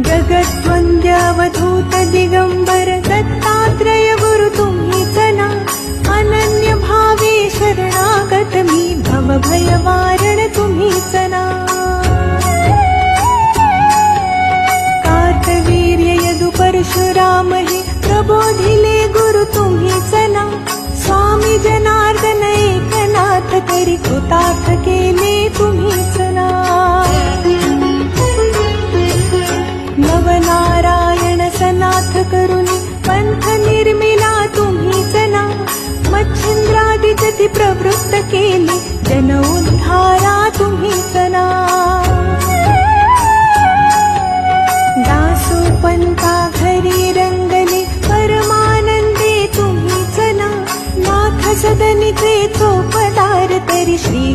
जगद्वन्द्यावधूत दिगम्बर दत्तात्रय गुरु तुम्हीच ना अनन्य भावे भयवारण तुम्हीच ना कार्तवीर्य यदु परशुराम हे प्रबोधिले गुरु तुम्हीच ना स्वामी जनार्दन एकनाथ करी कृतार्थ केले नाथ करुणी पंथ निर्मिला तुम्ही जना. मच्छिंद्रादी तिथी प्रवृत्त केली जनोद्धारा तुम्ही जना. दासो पंथा घरी रंगले परमानंदे तुम्ही चला नाथ सदनिचे चोपदार तरी श्री